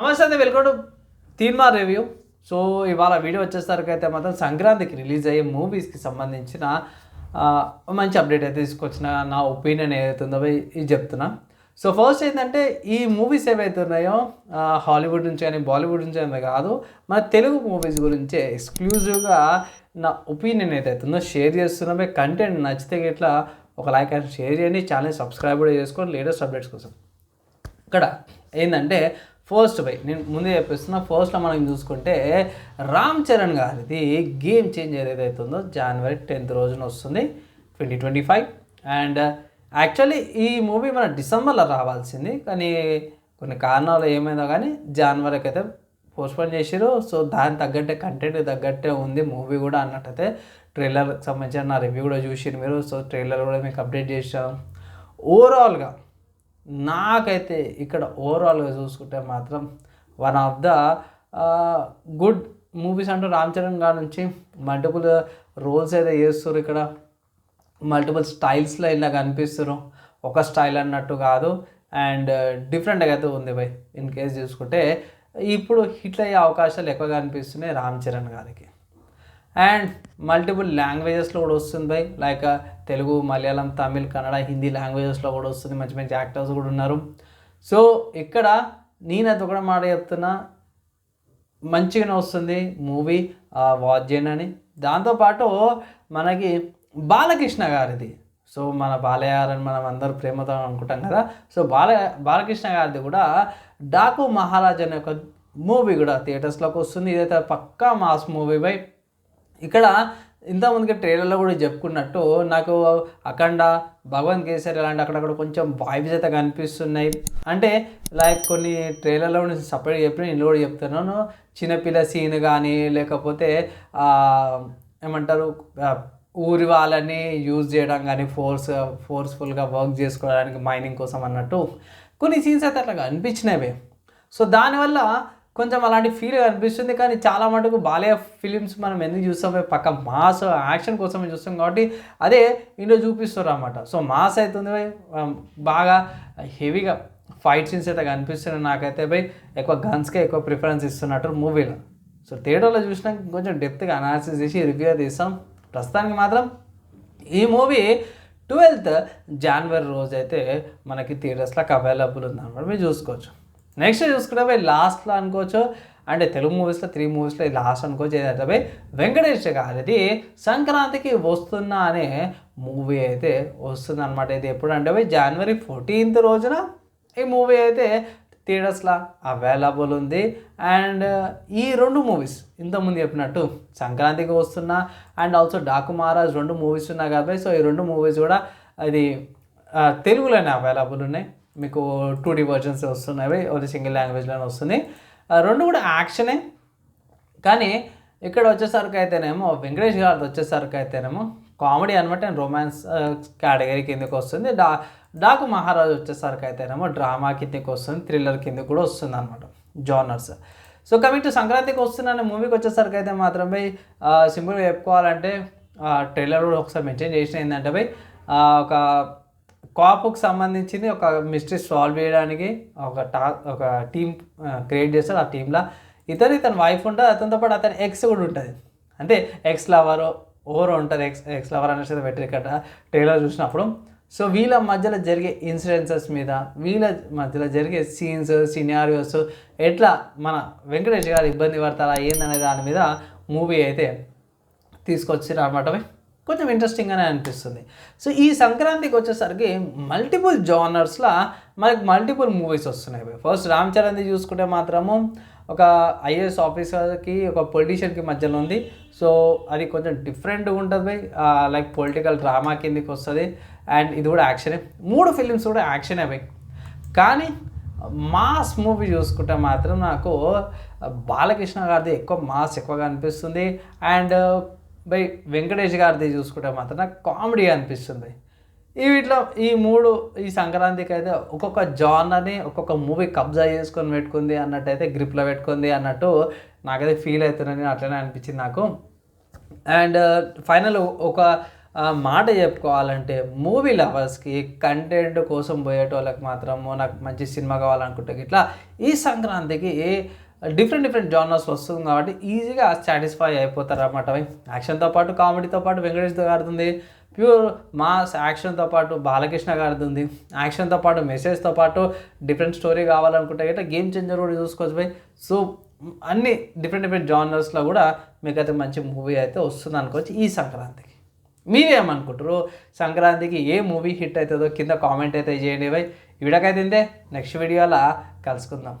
నమస్తే అండి welcome to Teenma review. So ఇవాళ వీడియో వచ్చేసరికి అయితే మాత్రం సంక్రాంతికి రిలీజ్ అయ్యే మూవీస్కి సంబంధించిన మంచి అప్డేట్ అయితే తీసుకొచ్చిన నా ఒపీనియన్ ఏదైతే ఉందో ఇది చెప్తున్నా. సో ఫస్ట్ ఏంటంటే ఈ మూవీస్ ఏవైతే ఉన్నాయో హాలీవుడ్ నుంచి కానీ బాలీవుడ్ నుంచి కానీ కాదు మన తెలుగు మూవీస్ గురించే ఎక్స్క్లూజివ్గా నా ఒపీనియన్ ఏదైతే ఉందో షేర్ చేస్తున్నామే కంటెంట్ నచ్చితే ఇట్లా ఒక లైక్ అండ్ షేర్ చేయండి. ఛానల్ సబ్స్క్రైబ్ కూడా చేసుకోండి. లేటెస్ట్ అప్డేట్స్ కోసం. ఇక్కడ ఏంటంటే ఫస్ట్ బై నేను ముందే చెప్పిస్తున్నా ఫస్ట్లో మనం చూసుకుంటే రామ్ చరణ్ గారిది గేమ్ చేంజర్ ఏదైతే ఉందో జనవరి టెన్త్ రోజున వస్తుంది twenty twenty five and actually ఈ మూవీ మన డిసెంబర్లో రావాల్సింది కానీ కొన్ని కారణాలు ఏమైందో కానీ జనవరికి అయితే పోస్ట్పోన్ చేసిరు సో దాని తగ్గట్టే కంటెంట్ తగ్గట్టే ఉంది మూవీ కూడా అన్నట్టయితే ట్రైలర్కి సంబంధించిన నా రివ్యూ కూడా చూసిరు మీరు. సో ట్రైలర్ కూడా మీకు అప్డేట్ చేసాం ఓవరాల్గా నాకైతే ఇక్కడ ఓవరాల్గా చూసుకుంటే మాత్రం one of the good movies అంటూ రామ్ చరణ్ గారి నుంచి మల్టిపుల్ రోల్స్ అయితే చేస్తారు ఇక్కడ. మల్టిపుల్ స్టైల్స్లో ఇలా కనిపిస్తారు ఒక స్టైల్ అన్నట్టు కాదు. అండ్ డిఫరెంట్గా uh, అయితే ఉంది బై. ఇన్ కేస్ చూసుకుంటే ఇప్పుడు హిట్ అయ్యే అవకాశాలు ఎక్కువగా అనిపిస్తున్నాయి రామ్ చరణ్ గారికి. అండ్ మల్టిపుల్ లాంగ్వేజెస్లో కూడా వస్తుంది బై లైక్ తెలుగు మలయాళం తమిళ్ కన్నడ హిందీ లాంగ్వేజెస్లో కూడా వస్తుంది. మంచి మంచి యాక్టర్స్ కూడా ఉన్నారు. సో ఇక్కడ నేనైతే కూడా మాట చెప్తున్నా. మంచిగానే వస్తుంది మూవీ వాచ్ చేయండి అని. దాంతోపాటు మనకి బాలకృష్ణ గారిది. సో మన బాలయ్య గారని మనం అందరూ ప్రేమతో అనుకుంటాం కదా. సో బాల బాలకృష్ణ గారిది కూడా డాకు మహారాజ్ అనే ఒక మూవీ కూడా థియేటర్స్లోకి వస్తుంది. ఇదైతే పక్కా మాస్ మూవీ బై ఇక్కడ ఇంతకుముందుగా ట్రైలర్లో కూడా చెప్పుకున్నట్టు నాకు అఖండ భగవంత్ కేసరి అలాంటి అక్కడక్కడ కొంచెం వైబ్స్ అయితే కనిపిస్తున్నాయి. అంటే లైక్ కొన్ని ట్రైలర్లో సపరేట్ చెప్పిన నేను కూడా చెప్తున్నాను. చిన్నపిల్ల సీన్ కానీ లేకపోతే ఏమంటారు ఊరి వాళ్ళని యూజ్ చేయడం కానీ ఫోర్స్ ఫోర్స్ఫుల్గా వర్క్ చేసుకోవడానికి మైనింగ్ కోసం అన్నట్టు కొన్ని సీన్స్ అయితే అట్లా కనిపించినవి. సో దానివల్ల కొంచెం అలాంటి ఫీల్ అనిపిస్తుంది కానీ చాలా మటుకు బాలయ్య ఫిలిమ్స్ మనం ఎందుకు చూస్తాం? పక్క మాస్ యాక్షన్ కోసమే చూస్తాం కాబట్టి అదే ఇందులో చూపిస్తారు అనమాట సో మాస్ అవుతుంది బై, బాగా హెవీగా ఫైట్ సీన్స్ అయితే కనిపిస్తున్నాయి నాకైతే బై ఎక్కువ గన్స్కే ఎక్కువ ప్రిఫరెన్స్ ఇస్తున్నట్టు మూవీలో సో థియేటర్లో చూసినాక కొంచెం డెప్త్గా అనాలిసిస్ చేసి రివ్యూ తీస్తాం. ప్రస్తుతానికి మాత్రం ఈ మూవీ ట్వెల్త్ జనవరి రోజు అయితే మనకి థియేటర్స్లోకి అవైలబుల్ ఉందన్నమాట. మీరు చూసుకోవచ్చు. నెక్స్ట్ చూసుకుంటే పోయి లాస్ట్లో అనుకోవచ్చు. అంటే తెలుగు మూవీస్లో త్రీ మూవీస్లో లాస్ట్ అనుకోవచ్చు ఏదైతే వెంకటేష్ గారిది సంక్రాంతికి వస్తున్నా అనే మూవీ అయితే వస్తుంది అనమాట ఇది ఎప్పుడు అంటే పోయి జనవరి ఫోర్టీన్త్ రోజున ఈ మూవీ అయితే థియేటర్స్లో అవైలబుల్ ఉంది. అండ్ ఈ రెండు మూవీస్ ఇంతకుముందు చెప్పినట్టు సంక్రాంతికి వస్తున్నా అండ్ ఆల్సో డాకు మహారాజ్ రెండు మూవీస్ ఉన్నాయి కాబట్టి సో ఈ రెండు మూవీస్ కూడా అది తెలుగులోనే అవైలబుల్ ఉన్నాయి. మీకు టూ డీ వర్జన్స్ వస్తున్నాయి. అది సింగిల్ లాంగ్వేజ్లోనే వస్తుంది. రెండు కూడా యాక్షనే. కానీ ఇక్కడ వచ్చేసరికి అయితేనేమో వెంకటేష్ గారిది వచ్చేసరికి అయితేనేమో కామెడీ అనమాట రొమాన్స్ కేటగిరీ కిందకి వస్తుంది. డా డాకు మహారాజ్ వచ్చేసరికి అయితేనేమో డ్రామా కిందకి వస్తుంది థ్రిల్లర్ కిందకి కూడా వస్తుంది అనమాట జానర్స్ సో కమింగ్ టు సంక్రాంతికి వస్తున్న మూవీకి వచ్చేసరికి అయితే మాత్రం పోయి సింపుల్గా చెప్పుకోవాలంటే ట్రైలర్ కూడా ఒకసారి మెన్షన్ చేసిన ఏంటంటే భయ్ ఒక కాపుకు సంబంధించింది ఒక మిస్టరీ సాల్వ్ చేయడానికి ఒక టా ఒక టీం క్రియేట్ చేస్తారు ఆ టీంలో. ఇతను ఇతని వైఫ్ ఉంటుంది అతనితో పాటు అతని ఎక్స్ కూడా ఉంటుంది. అంటే ఎక్స్ లవర్ ఓవర్ ఉంటుంది ఎక్స్ ఎక్స్ లవర్ అనేసి పెట్టారు ఇక్కడ ట్రైలర్ చూసినప్పుడు. సో వీళ్ళ మధ్యలో జరిగే ఇన్సిడెన్సెస్ మీద వీళ్ళ మధ్యలో జరిగే సీన్స్ సినారియోస్ ఎట్లా మన వెంకటేష్ గారు ఇబ్బంది పడతారా ఏందనే దాని మీద మూవీ అయితే తీసుకొచ్చారు అనమాట కొంచెం ఇంట్రెస్టింగ్గానే అనిపిస్తుంది. సో ఈ సంక్రాంతికి వచ్చేసరికి మల్టిపుల్ జానర్స్లో మనకి మల్టిపుల్ మూవీస్ వస్తున్నాయి ఫస్ట్ రామ్ చరణ్ది చూసుకుంటే మాత్రము ఒక ఐఏఎస్ ఆఫీసర్కి ఒక పొలిటీషియన్కి మధ్యలో ఉంది. సో అది కొంచెం డిఫరెంట్గా ఉంటుంది బై. లైక్ పొలిటికల్ డ్రామా కిందకి వస్తుంది. అండ్ ఇది కూడా యాక్షనే మూడు ఫిలిమ్స్ కూడా యాక్షనే బై. కానీ మాస్ మూవీ చూసుకుంటే మాత్రం నాకు బాలకృష్ణ గారిది ఎక్కువ మాస్ ఎక్కువగా అనిపిస్తుంది. అండ్ బై వెంకటేష్ గారిది చూసుకుంటే మాత్రం నాకు కామెడీ అనిపిస్తుంది. ఈ వీటిలో ఈ మూడు ఈ సంక్రాంతికి అయితే ఒక్కొక్క జానర్ని ఒక్కొక్క మూవీ కబ్జా చేసుకొని పెట్టుకుంది అన్నట్టు అయితే గ్రిప్లో పెట్టుకుంది అన్నట్టు నాకైతే ఫీల్ అవుతుందని అట్లనే అనిపించింది నాకు. అండ్ ఫైనల్ ఒక మాట చెప్పుకోవాలంటే మూవీ లవర్స్కి కంటెంట్ కోసం పోయేటోళ్ళకి మాత్రము నాకు మంచి సినిమా కావాలనుకుంటే ఇట్లా ఈ సంక్రాంతికి డిఫరెంట్ డిఫరెంట్ జానర్స్ వస్తుంది కాబట్టి ఈజీగా సాటిస్ఫై అయిపోతారు అన్నమాట యాక్షన్తో పాటు కామెడీతో పాటు వెంకటేష్ గారిది ప్యూర్ మాస్ యాక్షన్తో పాటు బాలకృష్ణ గారిది ఉంది యాక్షన్తో పాటు మెసేజ్తో పాటు డిఫరెంట్ స్టోరీ కావాలనుకుంటే ఇట్లా గేమ్ చేంజర్ కూడా చూసుకోవచ్చు పోయి సో అన్ని డిఫరెంట్ డిఫరెంట్ జానర్స్లో కూడా మీకైతే మంచి మూవీ అయితే వస్తుంది అనుకోవచ్చు ఈ సంక్రాంతికి. మీరేమనుకుంటారు సంక్రాంతికి ఏ మూవీ హిట్ అవుతుందో కింద కామెంట్ అయితే చేయండి బై ఈ వీడియోకైతే నెక్స్ట్ వీడియోలో కలుసుకుందాం.